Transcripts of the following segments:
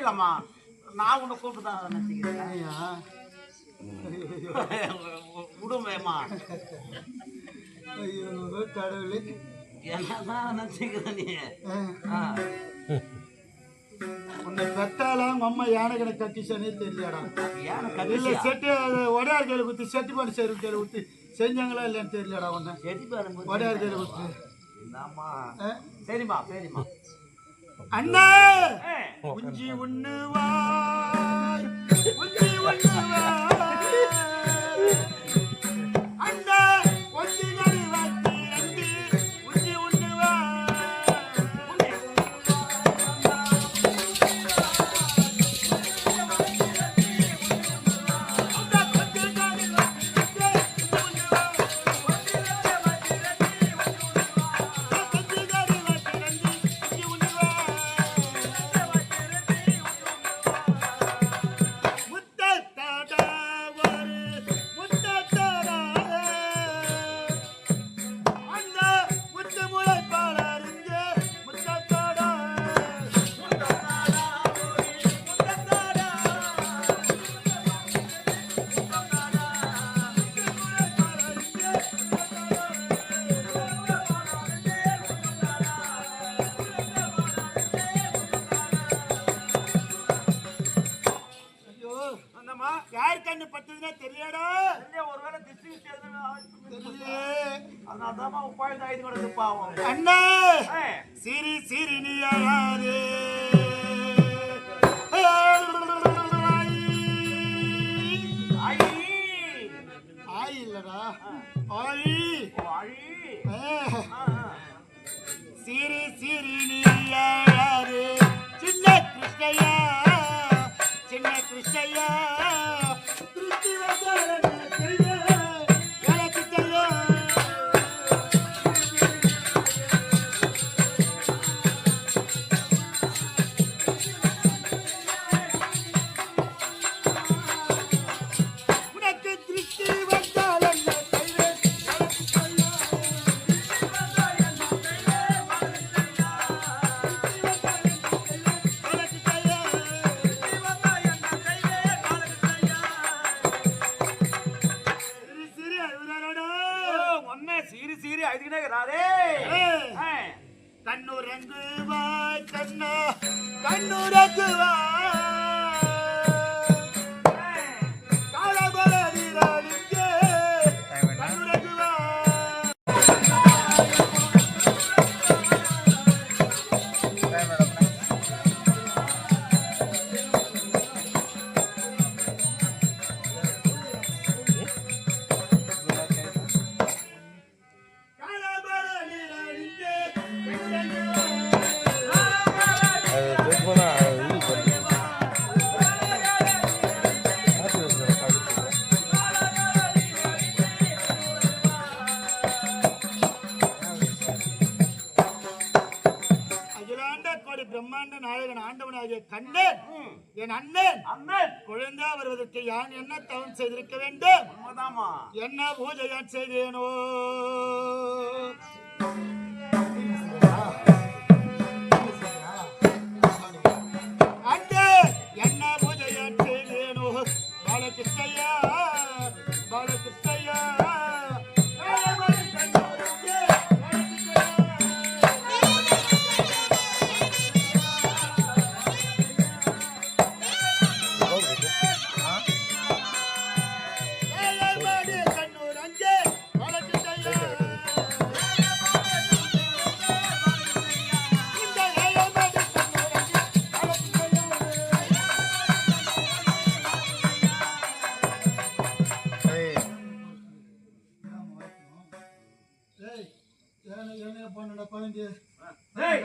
இல்லம்மா நான் உன்னை கூப்பிட்டு தான் நினைச்சுக்கிறேன். ஐயா விடுமேம்மா. ஐயோ கடவுளே. என்னதான் நினைச்சுக்கிற நீ. உன்னை பெத்தாலாம் உங்க அம்மா யானை கணக்கு கட்டிச்சானே தெரியலடா. இல்ல செட்டு ஒடையார் கையில குத்தி செட்டு பாட்டு செய்யற கையில குத்தி செஞ்சாங்களா இல்லைன்னு தெரியலடா உன்னை. செடி பாருங்க ஒடையார் கையில குத்தி. சரிம்மா சரிம்மா. அண்ணா! குஞ்சி உண்ணுவாய் குஞ்சி உண்ணுவாய் இல்லடா. ஆயி ஓ, ஆயி. ஆ. ஆ, ஆ. சிரி சிரி நீ அழாதே சின்ன கிருஷ்ணய்யா சின்ன கிருஷ்ணய்யா திருச்சி வந்தாரன் கண்ணுரங்குவாய் கண்ணா? கண்ணுரங்குவாய் பிரம்மாண்ட நாயகன் ஆண்டவனாகிய கண்ணன். என் அண்ணன். அண்ணன். குழந்தை வருவதற்கு யான் என்ன தவம் செய்திருக்க வேண்டும். என்ன பூஜை யான் செய்தேனோ? என்ன பூஜை யான் செய்தேனோ? பாலகிருஷ்ணய்யா பாலகிருஷ்ணய்யா ஏய்,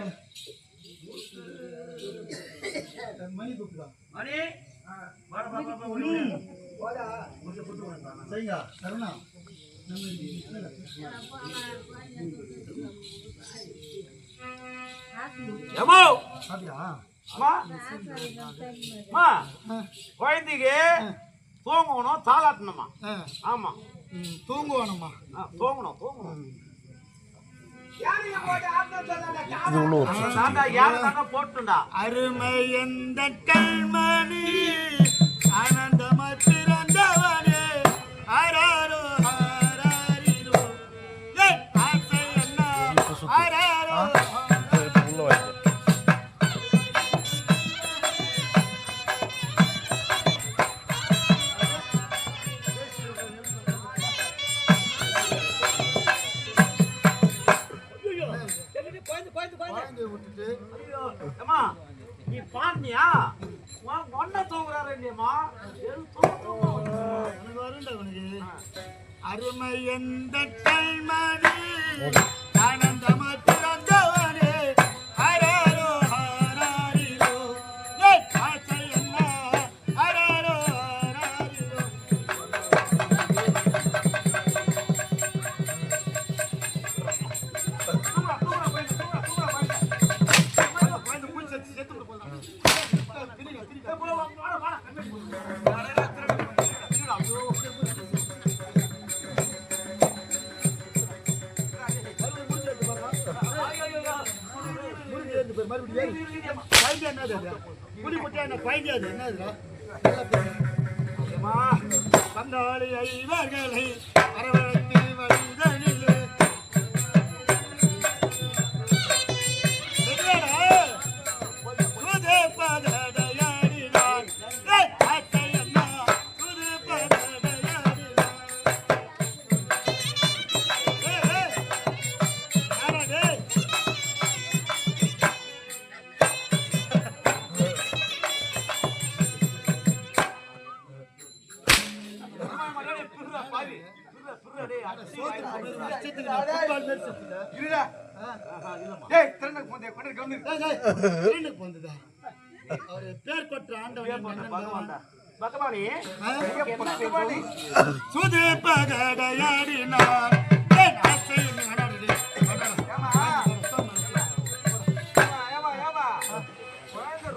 மணி கூப்பிடா. மணி. சரிங்க கருணா நம்ம ஏம்மா அப்படியா அம்மா. அம்மா. குழந்தைக்கு தூங்கணும் தாளாட்டணுமா? ஆ, ஆமா. ம், தூங்குவானம்மா. ஆ, தூங்கணும் தூங்கணும். இது உள்ள ஒரு அருமை எந்த கல்மணி ஆனந்தமாய் பிறந்தவனே. அரா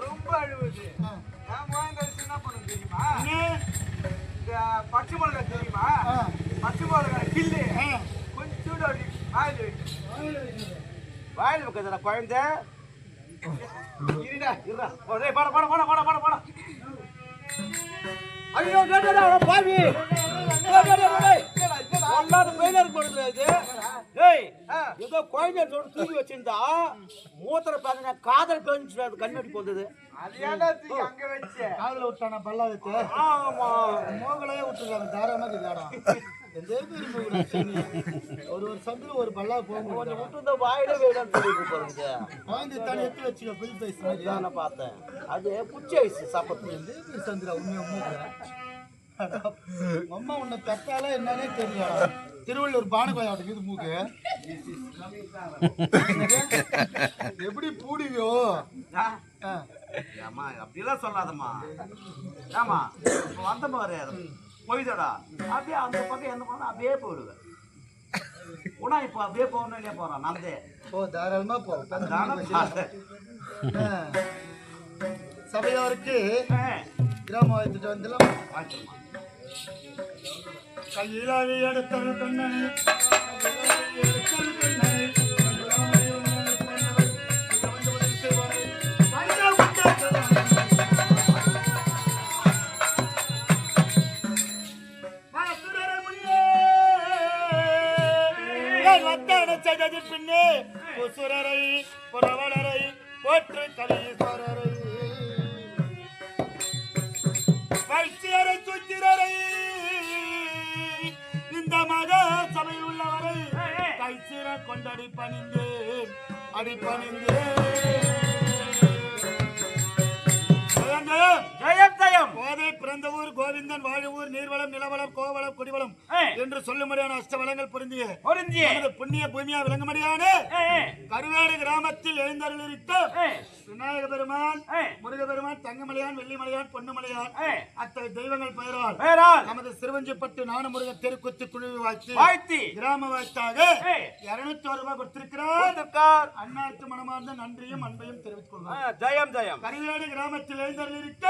ரொம்ப அழுவுது. நான் குழந்தை வச்சு என்ன பண்ண தெரியுமா? அண்ணே, இந்த பச்சை மிளகா தெரியுமா? பச்சை மிளகா கில்லு. ஆ. கொஞ்சோண்டு அப்படி வாயில் வைக்கும் வாயில் வைக்கிறதுல குழந்தை இருடா இருடா. டேய், பாட பாட பாட பாட பாட பாட. ஐயோ டேய், டேய், டேய், பாவி. டேய், டேய், டேய், டேய். ஒல்லாத பெயிலர் கொடுக்குது இது. டேய், ஏதோ குழந்தை சொல்லி தூக்கி வச்சிருந்தா மூத்திர காதல் பெஞ்சு அது கண்ணடி போந்தது. காதுல விட்டானா பல்லா வச்சு ஆமா. மோகலையே விட்டுருக்காங்க தாராளமா இதாடம் ஒரு ஒரு சந்தில ஒரு பல்லா போக கொஞ்சம் விட்டு இந்த வாயில வேடான்னு சொல்லிட்டு பாருங்க குழந்தை தானே எடுத்து வச்சுக்க பில் பைஸ் மாதிரி. பார்த்தேன். அது புச்ச வயசு சாப்பிட்டு சந்திரா உண்மையா மூக்கல அம்மா உன்னை பெற்றாலே என்னன்னே தெரியல. திருவள்ளூர் பானகோயாட்டுக்கு இது மூக்கு. எப்படி பூடிவியோ. ஏம்மா அப்படிலாம் சொல்லாதம்மா. ஏமா இப்போ வந்த பாரு போய்தடா அப்படியே அந்த பக்கம் எந்த பக்கம் அப்படியே போயிடுவேன் உனா இப்போ அப்படியே போகணும் இல்லையா போறான் நந்தே போ தாராளமா போ. தானே பார்த்தேன். ஆ. சபையோருக்கு ஆ, கிராம வாழ்த்துட்டு வந்துடலாம். வாங்கிக்கோமா. கையிலாவி எடுத்தது பெண்ணனே என் செய்தது பின்னே குசுரரை புறவலரை போற்று கலீஸ்வரரை. வைத்தியரை சுத்திரரை இந்த மக சபையில் உள்ளவரை கைசிற கொண்டடி பணிந்தேன் அடி பணிந்தேன். ஜெய ஜெயம் கோதை பிறந்த ஊர் கோவிந்தன் வாழ ஊர் நீர்வளம் நிலவளம் கோவளம் குடிவளம். என்று சொல்லும்படியான அஷ்டவளங்கள் பொருந்திய பொருந்திய. புண்ணிய பூமியா விளங்கும்படியான கருவேடு கிராமத்தில் எழுந்தருளிருக்க ஏய், விநாயக பெருமான் ஏய், முருகபெருமான் தங்கமலையான் வெள்ளிமலையான் பொன்னுமலையான். அத்தகைய தெய்வங்கள் பெயரால் வேறால் நமது சிறுவஞ்சிப்பட்டு நானுமுருக தெருக்குத்து குழுவி வாழ்த்து வாழ்த்தி. கிராம வாழ்த்தாக. இருநூத்தி ஒரு ரூபாய் கொடுத்திருக்கிறார். அன்னாருக்கு மனமார்ந்த நன்றியும் அன்பையும் தெரிவித்துக் கொள்கிறோம் ஜெயம் ஜெயம். கரிவேடு கிராமத்தில் எழுந்தருளிருக்க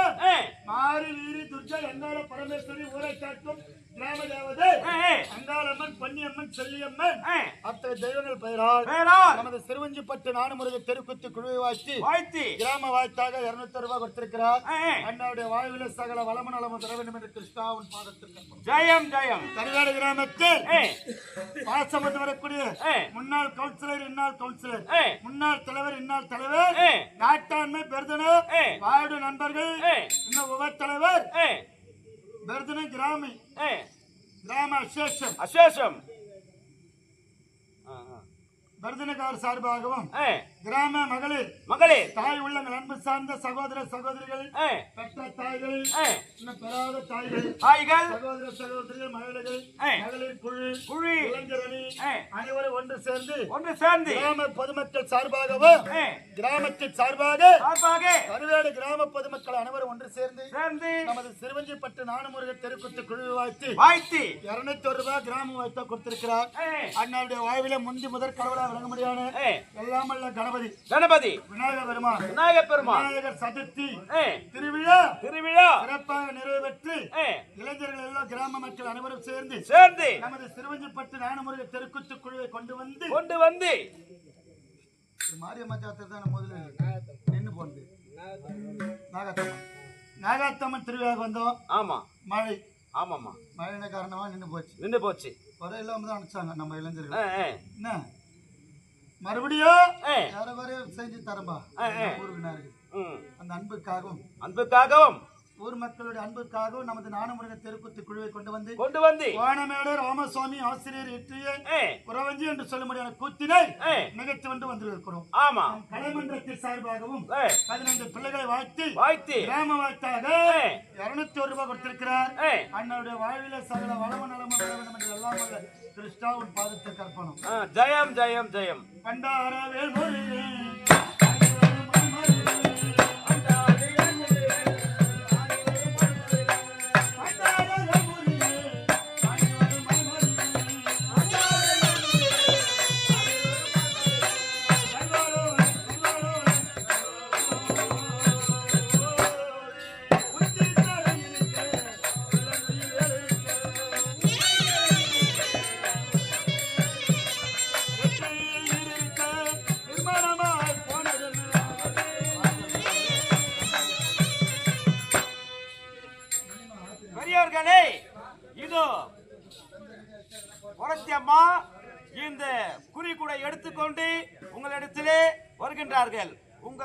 ஆறு மாரி வீரி துர்ஜா எங்கால பரமேஸ்வரி ஊரை காக்கும் கிராம தேவதை அங்காளம்மன் பொன்னியம்மன் செல்லியம்மன். அத்தகைய தெய்வங்கள் பெயரால் நமது சிறுவஞ்சிப்பட்டு நானுமுருக தெருக்குத்து குழுவை வாழ்த்தி வாழ்த்தி. கிராம வாழ்த்தாக இருநூத்தி ரூபாய் கொடுத்திருக்கிறார். அண்ணாவுடைய வாழ்வில சகல வளம நலமும் தர வேண்டும் என்று கிருஷ்ணாவின் பாதத்திற்கு ஜெயம் ஜெயம். கரிகாடு கிராமத்தில் பாசம் வந்து வரக்கூடிய. முன்னாள் கவுன்சிலர் இன்னாள் கவுன்சிலர். முன்னாள் தலைவர் இன்னாள் தலைவர். நாட்டாண்மை பெருதனர். வார்டு நண்பர்கள். இன்னும் உப தலைவர் பெருதன கிராமி. கிராம அசோசியேஷன் அசேஷம் ஆ. பெருதனக்கார் சார்பாகவும் கிராம மகளிர் மகளிர். தாய் உள்ளங்கள் அன்பு சார்ந்த சகோதர சகோதரிகள் பெற்ற தாய்கள். இன்னும் பெறாத தாய்கள் தாய்கள். சகோதர சகோதரிகள் மகளிர்கள். மகளிர் குழு குழி. இளைஞர் அணி. அனைவரும் ஒன்று சேர்ந்து ஒன்று சேர்ந்து கிராம பொதுமக்கள் சார்பாகவும் கிராமத்தின் சார்பாக சார்பாக கருவேடு கிராம பொதுமக்கள் அனைவரும் ஒன்று சேர்ந்து சேர்ந்து நமது சிறுவஞ்சிப்பட்டு நானுமுருகர் தெருக்குத்து குழு வாழ்த்து வாழ்த்தி இருநூத்தி ஒரு ரூபாய் கிராம வாழ்த்த கொடுத்திருக்கிறார். அண்ணாவுடைய வாழ்வில முந்தி முதற் கடவுளா விளங்க முடியான ஏய், எல்லாம் அல்ல கணபதி. கணபதி. விநாயகர் பெருமான். விநாயகர் பெருமாள் விநாயகர் சதுர்த்தி. திருவிழா. திருவிழா. சிறப்பாக நிறைவேற்றி இளைஞர்கள் எல்லாம் கிராம மக்கள் அனைவரும் சேர்ந்து சேர்ந்து நமது சிறுவஞ்சிப்பட்டு நானுமுருக தெருக்குத்து குழுவை கொண்டு வந்து கொண்டு வந்து மாரியம்மா ஜாத்திரை தான் முதல்ல நின்று போனது. நாகாத்தம்மன். நாகாத்தம்மன் திருவிழாவுக்கு வந்தோம். ஆமா. மழை. ஆமாமா மழைன காரணமா நின்று போச்சு. நின்று போச்சு. வர இல்லாம தான் அனுப்பிச்சாங்க நம்ம இளைஞர்கள். என்ன? மறுபடியும் செஞ்சு தரம்பா ஆ, ஆ. ஊருவினார்கள் ம். அந்த அன்புக்காகவும். அன்புக்காகவும். ஊர் மக்களுடைய அன்புக்காகவும் நமது நானுமுருக தெருக்குத்து குழுவை கொண்டு வந்து கொண்டு வந்து. கோணமேடு ராமசுவாமி ஆசிரியர் இற்றிய ஏய், குறவஞ்சி என்று சொல்ல முடியாத கூத்தினை நிகழ்ச்சி வந்து வந்திருக்கிறோம். ஆமா. கலைமன்றத்தின் சார்பாகவும் பதினைந்து பிள்ளைகளை வாழ்த்தி வாழ்த்தி. கிராம வாழ்த்தாக. இருநூத்தி ஒரு ரூபாய் கொடுத்திருக்கிறார். அண்ணனுடைய வாழ்வில சகல வளம நலமும் எல்லாம் கிருஷ்ணாவின் பாதத்தை கற்பனும் ஜெயம் ஜெயம் ஜெயம். பண்டாரவேல்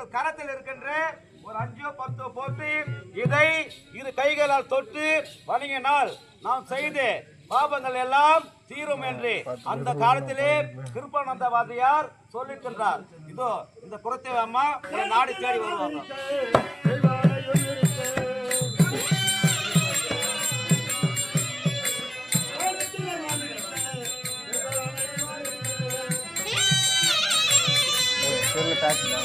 உங்கள் கரத்தில் இருக்கின்ற ஒரு அஞ்சோ பத்தோ போட்டு இதை இரு கைகளால் தொட்டு வணங்கினால் நாம் செய்த பாபங்கள் எல்லாம் தீரும் என்று அந்த காலத்திலே கிருப்பானந்த வாதியார் சொல்லிருக்கின்றார் இதோ இந்த குரத்தை அம்மா நாடு நாடி தேடி வருவாங்க. செல்லு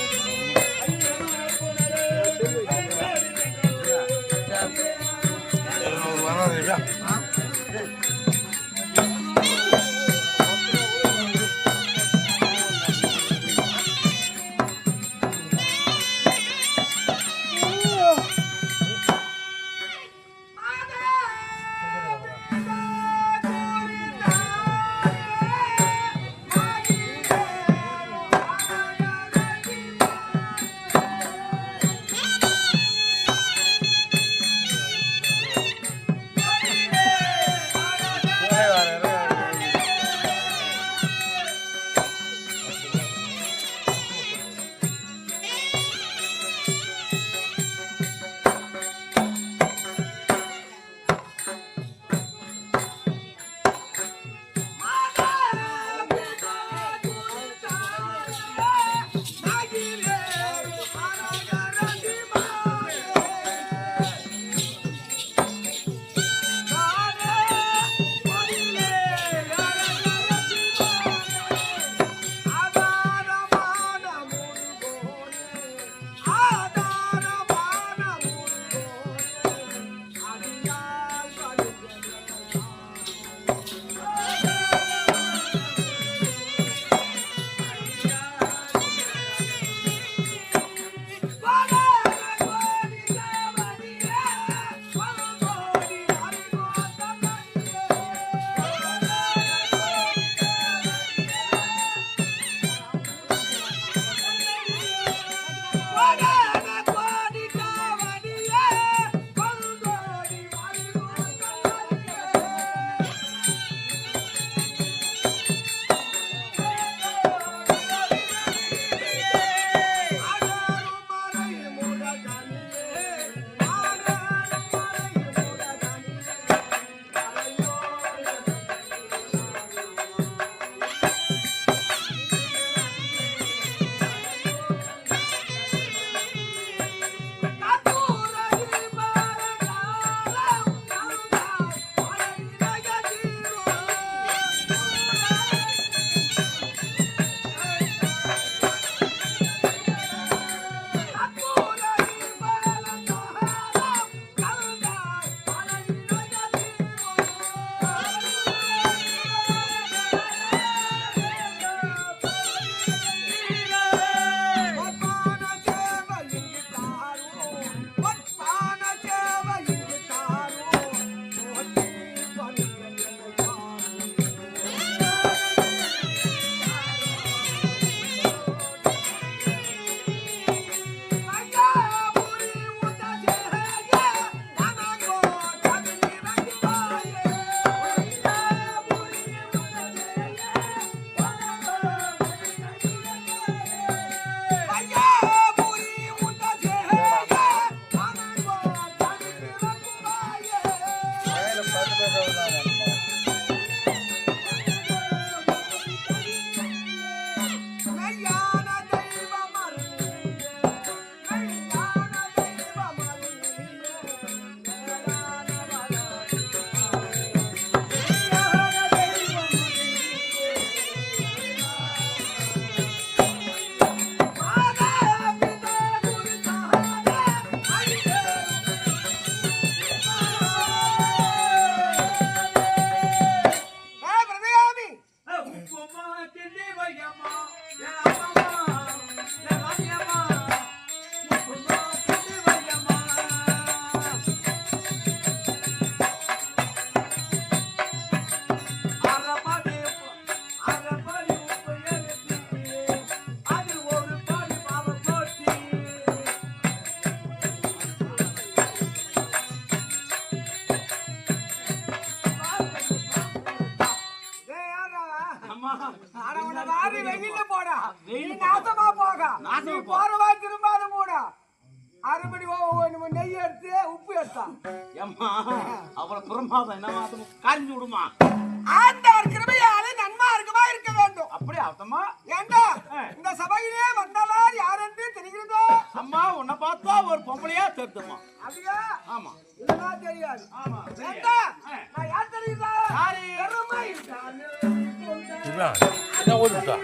இதான் இதான் ஓடிட்டா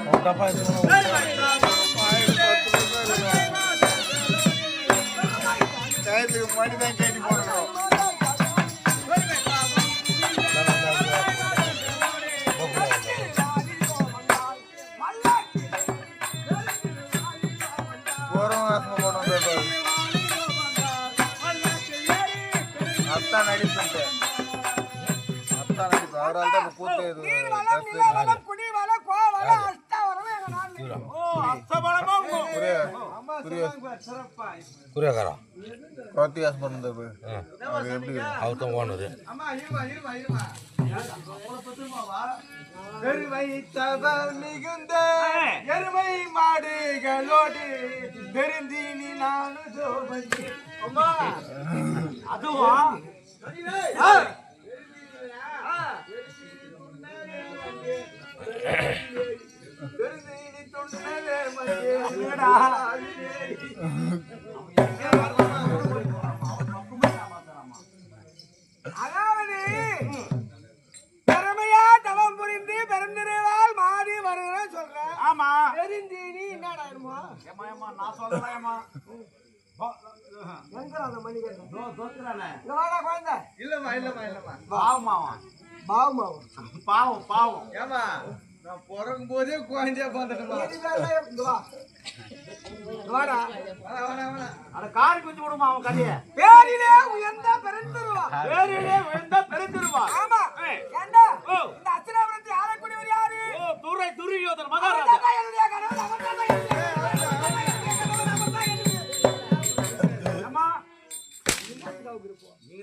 அவன் தப்பா டயத்துக்கு முன்னாடி தான் கேட்டு போடணும் போறோம் வாசனை போடணும் பேப்பர் அத்தா நடிப்பு. அத்தா நடிப்பு. அவரால் தான் இப்போ கூட்டு இது நீர் வளம், நில வளம், குடி வளம், கோ வளம், அஷ்ட வளம் எங்க நாட்டுல. ஓ அஸ்தபலமா புரிய குரியாக்காரா கோத்தி ஹாஸ்பிட்டல் அது எப்படி? அவர் தான் ஓனரு பெருமைத்தவர் மிகுந்த. எருமை மாடுகளோடு பெருந்தீனி அதுவா? அதாவது பெருமையா தவம் புரிந்து பெருந்திருவால் மாறி வருகிறேன் சொல்றேன் ஆமா என்னடா இருமா ஏம்மா ஏம்மா நான் சொல்றேன் இல்லம்மா இல்லம்மா இல்லம்மா. பாவமாவா? பாவமாவும் பாவம் பாவம். ஏமா நான் பிறக்கும் போதே குழந்தையா குஞ்சு விடுமா அவன் கதைய. பேரிலே உயர்ந்த பெருந்திருவா. வேறிலே விழுந்தா பெருந்திருவா. ஆமா. ஏண்டா? ஓ. இந்த அச்சனாபுரத்தை ஆளக்கூடியவர் யாரு? துரை துரியோதன் மகாராஜா.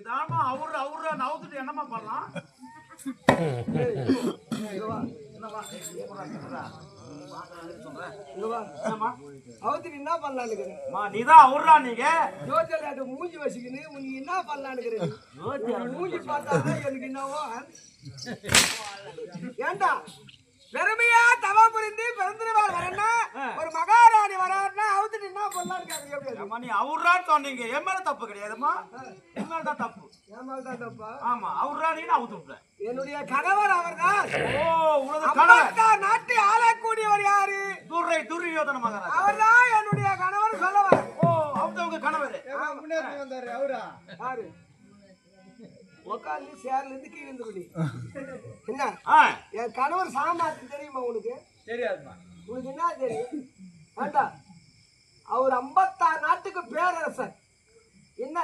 தான்மா அவரு அவரு நவுத்துட்டு என்னம்மா பண்ணலாம்? என்ன பண்ணலான்னு நீங்க? ஜோதியாட்ட மூஞ்சி வச்சுக்கின்னு நீ என்ன பண்ணலான்னு மூஞ்சி பார்த்தாதான் எனக்கு என்னவோ ஏண்டா? பெருமையா தவம் புரிந்து பிறந்திருவார் வரேன்னா ஒரு மகாராணி வராருன்னா அவுத்துட்டு என்ன ஏம்மா நீ அவர்ரான்னு சொன்னீங்க. என் மேல தப்பு கிடையாதும்மா. என் மேல தான் தப்பு. ஏமாதான் தப்பா? ஆமா அவர்ரா நீன்னு அவுத்து என்னுடைய கணவர் அவர்தான். ஓ உனது அம்பத்தா நாட்டை ஆளக்கூடியவர் யாரு? துரை துரியோதன மகாராஜா. அவர்தான் என்னுடைய கணவர் சொல்லவர் ஓ அவத்தவங்க கணவர். முன்னேறி வந்தாரு? அவரா? யாரு? உட்காந்து சேர்ல இருந்து கீழே இருந்தபடி என்ன? ஆ. என் கணவர் சாமாத்து தெரியுமா உனக்கு? தெரியாதுமா. உனக்கு என்ன தெரியும்? வேண்டா அவர் ஐம்பத்தாறு நாட்டுக்கு பேரரசர். என்ன?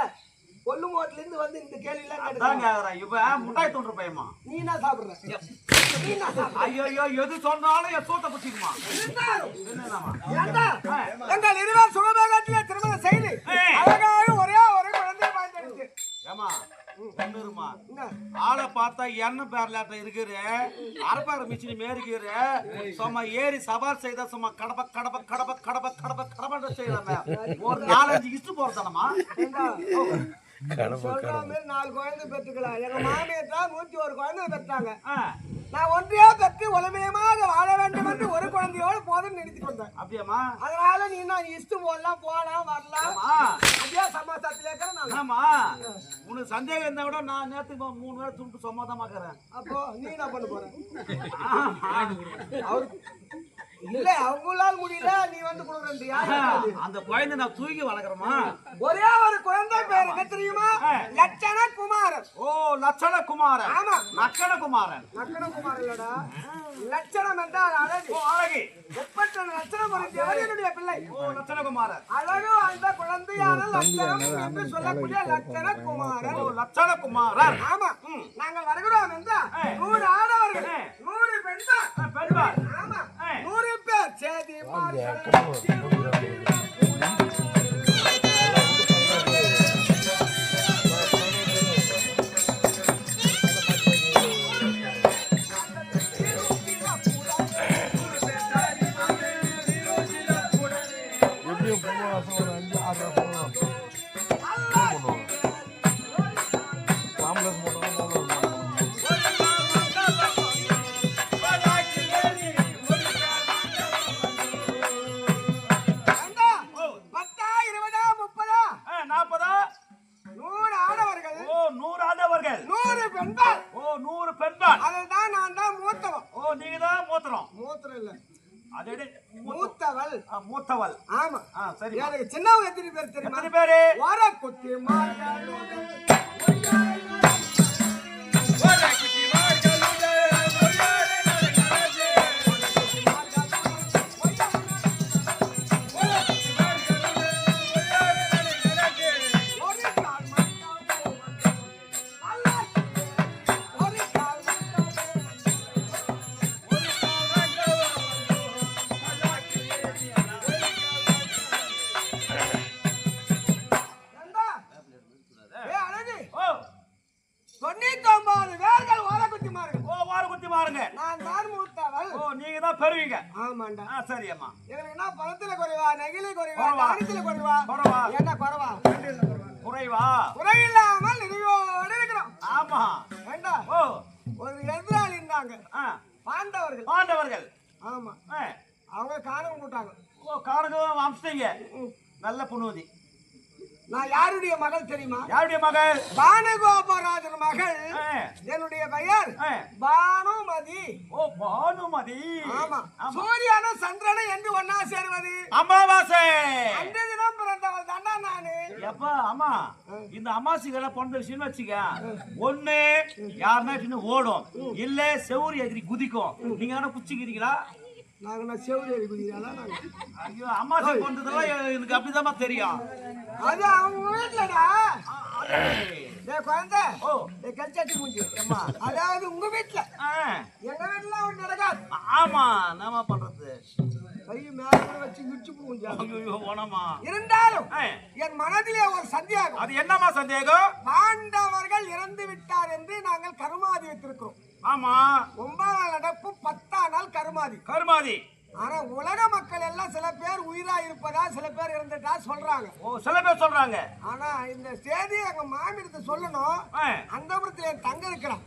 கொல்லுங்கோட்டில இருந்து வந்து இந்த கேள்வி எல்லாம் அதான் கேட்டுக்கிறாங்க. கேக்குறேன் இவன் முட்டாய் தோன்ற பையமா நீ என்ன சாப்பிடுற? என்ன ஐயோ எது சொன்னாலும் என் சூத்த ஏண்டா, எங்கள் இருவர் சுகபோகத்திலே திருமணம் செய்து. அழகாக ஒரே ஒரு குழந்தை வாழ்ந்தெடுத்து ஏமா ஒண்ணுருமா என்ன ஆளை பார்த்தா என்ன பேர்லாட்ட இருக்கிற. அரப்பார மிச்சினி மேரிக்கிற சும்மா ஏறி சவால் செய்தா சும்மா கடப்ப கடப்ப கடப்ப கடப்ப கடப்ப கடப்ப செய்யறாங்க ஒரு நாலஞ்சு இஷ்டு போறதானமா நாலு குழந்தை பெற்றுக்கலாம். எங்க மாமியார் தான் நூத்தி ஒரு குழந்தை பெற்றாங்க. நான் ஒன்றையா பெற்று ஒளிமயமாக வாழ வேண்டும் என்று ஒரு குழந்தையோடு போதும் நினைத்து கொண்டேன். அப்படியாமா அதனால நீ நான் இஷ்டம் போடலாம் போலாம் வரலாம். அப்படியே சமாசாரத்தில் இருக்கிற நான். ஆமா உனக்கு சந்தேகம் இருந்தா கூட நான் நேத்து மூணு வேளை துண்டு சமாதமா இருக்கிறேன் அப்போ நீ என்ன பண்ண போற? அவரு இல்ல அவங்களால முடியல நீ வந்து கொடுக்குறியா அந்த குழந்தை நான் தூக்கி வளர்க்குறேமா? ஒரே ஒரு குழந்தை பேர் என்ன தெரியுமா? லட்சண குமாரன். ஓ லட்சண குமாரன். ஆமா. லட்சண குமாரன். லட்சண குமாரன் இல்லடா. லட்சணம் என்றால் அழகு. ஓ அழகி. எப்பட்ட லட்சணம் என்னுடைய பிள்ளை? ஓ லட்சண குமாரன். அழகு அந்த குழந்தையான லட்சணம் என்று சொல்லக்கூடிய லட்சண குமாரன். ஓ லட்சண குமாரன். ஆமா. நாங்கள் வருகிறோம் என்றால் ஏய். நூறு ஆடவர்கள். நூறு பெண்கள். ஆ, சேதி வருஷம் பேர் தெரியுமா பெறுவீங்க ஆமாண்டா. ஆ சரி அம்மா எனக்கு என்ன பணத்துல குறைவா நெகிழி குறைவா. தானியத்துல குறைவா? குறைவா. என்ன குறைவா? குறைவா. குறையில்லாமல் நிறைவோடு இருக்கிறோம். ஆமா. ஏண்டா? ஓ. ஒரு எதிராளி இருந்தாங்க. பாண்டவர்கள். பாண்டவர்கள். ஆமா. அவங்க காணம் போட்டாங்க ஓ காரகம் அம்சிட்டீங்க நல்ல புண்ணுவதி நான் யாருடைய மகள் தெரியுமா? யாருடைய மகள்? பானுகோபராஜன் மகள். என்னுடைய பெயர். பானுமதி. ஓ பானுமதி. ஆமா. சூரியனும் சந்திரனும் என்று ஒன்னா சேருவது? அமாவாசை. அந்த தினம் பிறந்தவள் தாண்டா நானு? எப்பா அம்மா இந்த அமாவாசைகளை பிறந்த விஷயம் வச்சுக்க ஒண்ணு யாருன்னா ஓடும். இல்ல செவுரு எதிரி குதிக்கும். நீங்க ஆனா குச்சிக்கிறீங்களா? நாங்க நான் நாங்க. ஐயோ அமாவாசை பிறந்ததெல்லாம் எனக்கு அப்படிதான் தெரியும். அது அவங்க வீட்டுலடா குழந்தை. ஓ. கல்ச்சட்டி மூஞ்சி. அம்மா அதாவது உங்க வீட்டுல எங்க வீட்டுல ஒண்ணு நடக்காது. ஆமா என்னம்மா பண்றது? கை மேல வச்சு இடிச்சு ஓனமா இருந்தாலும் என் மனதிலே ஒரு சந்தேகம். அது என்னம்மா சந்தேகம்? பாண்டவர்கள் இறந்து விட்டார் என்று நாங்கள் கருமாதி வைத்திருக்கிறோம் ஆமா. ஒன்பதாம் நடப்பு பத்தாம் நாள் கருமாதி. கருமாதி. ஆனா உலக மக்கள் எல்லாம் சில பேர் உயிரா இருப்பதா சில பேர் இறந்துட்டா சொல்றாங்க. ஓ சில பேர் சொல்றாங்க. ஆனா இந்த செய்தி எங்க மாமியத்தை சொல்லணும். அந்த என் தங்க இருக்கிறான்